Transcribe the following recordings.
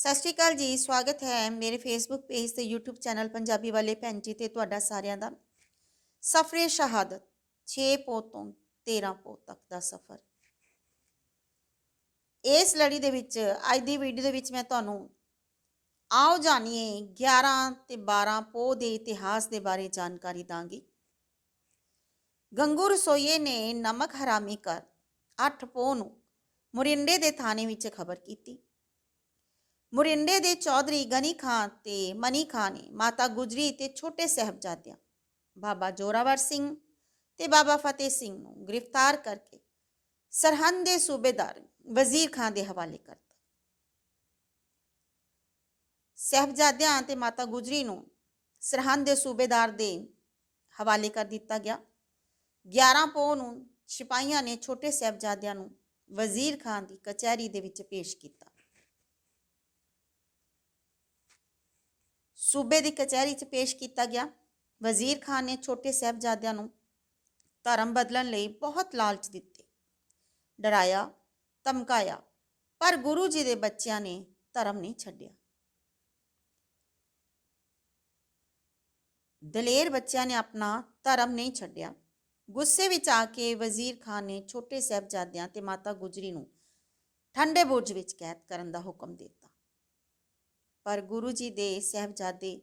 ਸਤਿ ਸ਼੍ਰੀ ਅਕਾਲ ਜੀ, ਸਵਾਗਤ ਹੈ ਮੇਰੇ ਫੇਸਬੁੱਕ ਪੇਜ ਤੇ YouTube ਚੈਨਲ ਪੰਜਾਬੀ ਵਾਲੇ ਭੈਣ ਜੀ ਤੇ ਤੁਹਾਡਾ ਸਾਰਿਆਂ ਦਾ। ਸਫਰੇ ਸ਼ਹਾਦਤ 6 ਪੋ ਤੋਂ 13 ਪੋ ਤੱਕ ਦਾ ਸਫ਼ਰ। ਇਸ ਲੜੀ ਦੇ ਵਿੱਚ, ਅੱਜ ਦੀ ਵੀਡੀਓ ਦੇ ਵਿੱਚ ਮੈਂ ਤੁਹਾਨੂੰ ਆਓ ਜਾਣੀਏ 11 ਤੇ 12 ਪੋ ਦੇ ਇਤਿਹਾਸ ਦੇ ਬਾਰੇ ਜਾਣਕਾਰੀ ਦਾਂਗੀ। ਗੰਗੂ ਰਸੋਈਏ ਨੇ ਨਮਕ ਹਰਾਮੀ ਕਰ 8 ਪੋ ਨੂੰ ਮੁਰਿੰਡੇ ਦੇ ਥਾਣੇ ਵਿੱਚ ਖਬਰ ਕੀਤੀ। ਮੁਰਿੰਡੇ ਦੇ ਚੌਧਰੀ ਗਨੀ ਖਾਨ ਤੇ ਮਨੀ ਖਾਨ ਨੇ ਮਾਤਾ ਗੁਜਰੀ ਤੇ ਛੋਟੇ ਸਹਿਬਜ਼ਾਦਿਆਂ। ਬਾਬਾ ਜੋਰਾਵਰ ਸਿੰਘ ਤੇ ਬਾਬਾ ਫਤਿਹ ਸਿੰਘ ਨੂੰ ਗ੍ਰਿਫਤਾਰ ਕਰਕੇ ਸਰਹੰਦ ਦੇ ਸੂਬੇਦਾਰ ਵਜ਼ੀਰ ਖਾਨ ਦੇ ਹਵਾਲੇ ਕਰਤਾ। ਸਹਿਬਜ਼ਾਦਿਆਂ ਤੇ ਮਾਤਾ ਗੁਜਰੀ ਨੂੰ ਸਰਹੰਦ ਦੇ ਸੂਬੇਦਾਰ ਦੇ ਹਵਾਲੇ ਕਰ ਦਿੱਤਾ ਗਿਆ। 11 ਪੋ ਨੂੰ ਸਿਪਾਹੀਆਂ ਨੇ ਛੋਟੇ ਸਹਿਬਜ਼ਾਦਿਆਂ ਨੂੰ ਵਜ਼ੀਰ ਖਾਨ ਦੀ ਕਚਹਿਰੀ ਦੇ ਵਿੱਚ ਪੇਸ਼ ਕੀਤਾ। ਸੂਬੇ ਦੀ ਕਚਹਿਰੀ 'ਚ ਪੇਸ਼ ਕੀਤਾ ਗਿਆ। ਵਜ਼ੀਰ ਖਾਨ ਨੇ ਛੋਟੇ ਸਾਹਿਬਜ਼ਾਦਿਆਂ ਨੂੰ ਧਰਮ ਬਦਲਣ ਲਈ ਬਹੁਤ ਲਾਲਚ ਦਿੱਤੇ। ਡਰਾਇਆ, ਧਮਕਾਇਆ, ਪਰ ਗੁਰੂ ਜੀ ਦੇ ਬੱਚਿਆਂ ਨੇ ਧਰਮ ਨਹੀਂ ਛੱਡਿਆ। ਦਲੇਰ ਬੱਚਿਆਂ ਨੇ ਆਪਣਾ ਧਰਮ ਨਹੀਂ ਛੱਡਿਆ। ਗੁੱਸੇ ਵਿੱਚ ਆ ਕੇ ਵਜ਼ੀਰ ਖਾਨ ਨੇ ਛੋਟੇ ਸਾਹਿਬਜ਼ਾਦਿਆਂ ਤੇ ਮਾਤਾ ਗੁਜਰੀ ਨੂੰ ਠੰਡੇ ਬੁਰਜ ਵਿੱਚ ਕੈਦ ਕਰਨ ਦਾ ਹੁਕਮ ਦਿੱਤਾ। ਪਰ ਗੁਰੂ ਜੀ ਦੇ ਸਹਿਬਜ਼ਾਦੇ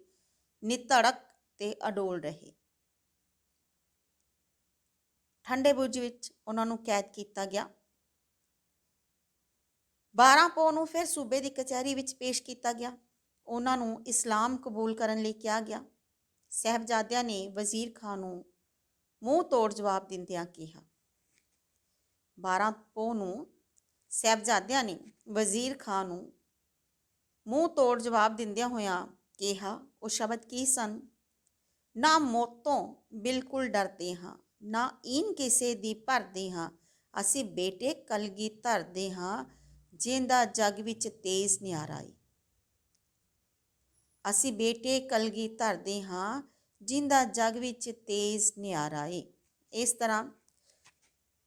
ਨਿਤੜਕ ਤੇ ਅਡੋਲ ਰਹੇ। ਠੰਡੇ ਬੁਰਜ ਵਿੱਚ ਉਹਨਾਂ ਨੂੰ ਕੈਦ ਕੀਤਾ ਗਿਆ। 12 ਪੋ ਨੂੰ ਫਿਰ ਸੂਬੇ ਦੀ ਕਚਹਿਰੀ ਵਿੱਚ ਪੇਸ਼ ਕੀਤਾ ਗਿਆ। ਉਹਨਾਂ ਨੂੰ ਇਸਲਾਮ ਕਬੂਲ ਕਰਨ ਲਈ ਕਿਹਾ ਗਿਆ। ਸਹਿਬਜ਼ਾਦਿਆਂ ਨੇ ਵਜ਼ੀਰ ਖਾਨ ਨੂੰ ਮੂੰਹ ਤੋੜ ਜਵਾਬ ਦਿੰਦਿਆਂ ਕਿਹਾ। 12 ਪੋ ਨੂੰ ਸਹਿਬਜ਼ਾਦਿਆਂ ਨੇ ਵਜ਼ੀਰ ਖਾਨ ਨੂੰ ਮੂੰਹ ਤੋੜ ਜਵਾਬ ਦਿੰਦਿਆਂ ਹੋਇਆਂ ਕਿਹਾ, ਉਹ ਸ਼ਬਦ ਕੀ ਸਨ? ਨਾ ਮੌਤੋਂ ਬਿਲਕੁਲ ਡਰਦੇ ਹਾਂ, ਨਾ ਇਨ ਕਿਸੇ ਦੀ ਭਰਦੇ ਹਾਂ। ਅਸੀਂ ਬੇਟੇ ਕਲਗੀ ਧਰਦੇ ਹਾਂ, ਜਿੰਦਾ ਜਗ ਵਿੱਚ ਤੇਜ਼ ਨਿਆਰਾ ਈ ਅਸੀਂ ਬੇਟੇ ਕਲਗੀ ਧਰਦੇ ਹਾਂ, ਜਿੰਦਾ ਜਗ ਵਿੱਚ ਤੇਜ਼ ਨਿਆਰਾ ਏ। ਇਸ ਤਰ੍ਹਾਂ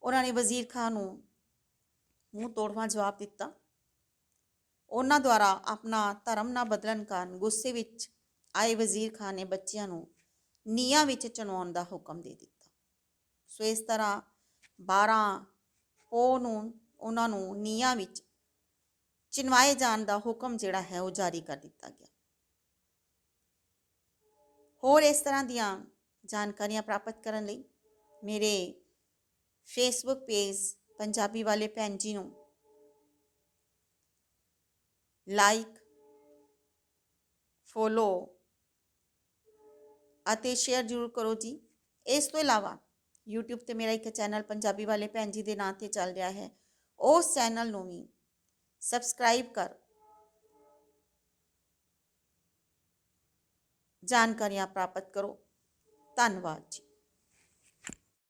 ਉਹਨਾਂ ਨੇ ਵਜ਼ੀਰ ਖਾਨ ਨੂੰ ਮੂੰਹ ਤੋੜਵਾ ਜਵਾਬ ਦਿੱਤਾ। ਉਹਨਾਂ ਦੁਆਰਾ ਆਪਣਾ ਧਰਮ ਨਾ ਬਦਲਣ ਕਾਰਨ ਗੁੱਸੇ ਵਿੱਚ ਆਏ ਵਜ਼ੀਰ ਖਾਨ ਨੇ ਬੱਚਿਆਂ ਨੂੰ ਨੀਹਾਂ ਵਿੱਚ ਚਣਾਉਣ ਦਾ ਹੁਕਮ ਦੇ ਦਿੱਤਾ। ਸੋ ਇਸ ਤਰ੍ਹਾਂ 12 ਪੋ ਨੂੰ ਉਹਨਾਂ ਨੂੰ ਨੀਹਾਂ ਵਿੱਚ ਚਿਣਵਾਏ ਜਾਣ ਦਾ ਹੁਕਮ ਜਿਹੜਾ ਹੈ ਉਹ ਜਾਰੀ ਕਰ ਦਿੱਤਾ ਗਿਆ। ਹੋਰ ਇਸ ਤਰ੍ਹਾਂ ਦੀਆਂ ਜਾਣਕਾਰੀਆਂ ਪ੍ਰਾਪਤ ਕਰਨ ਲਈ ਮੇਰੇ ਫੇਸਬੁੱਕ ਪੇਜ ਪੰਜਾਬੀ ਵਾਲੇ ਭੈਣ ਜੀ ਨੂੰ ਲਾਈਕ ਫੋਲੋ ਅਤੇ ਸ਼ੇਅਰ ਜ਼ਰੂਰ ਕਰੋ ਜੀ ਇਸ ਤੋਂ ਇਲਾਵਾ YouTube ਤੇ ਮੇਰਾ ਇੱਕ ਚੈਨਲ ਪੰਜਾਬੀ ਵਾਲੇ ਭੈਣ ਜੀ ਦੇ ਨਾਂ ਤੇ ਚੱਲ ਰਿਹਾ ਹੈ ਉਸ ਚੈਨਲ ਨੂੰ ਵੀ ਸਬਸਕ੍ਰਾਈਬ ਕਰ ਜਾਣਕਾਰੀਆਂ ਪ੍ਰਾਪਤ ਕਰੋ ਧੰਨਵਾਦ ਜੀ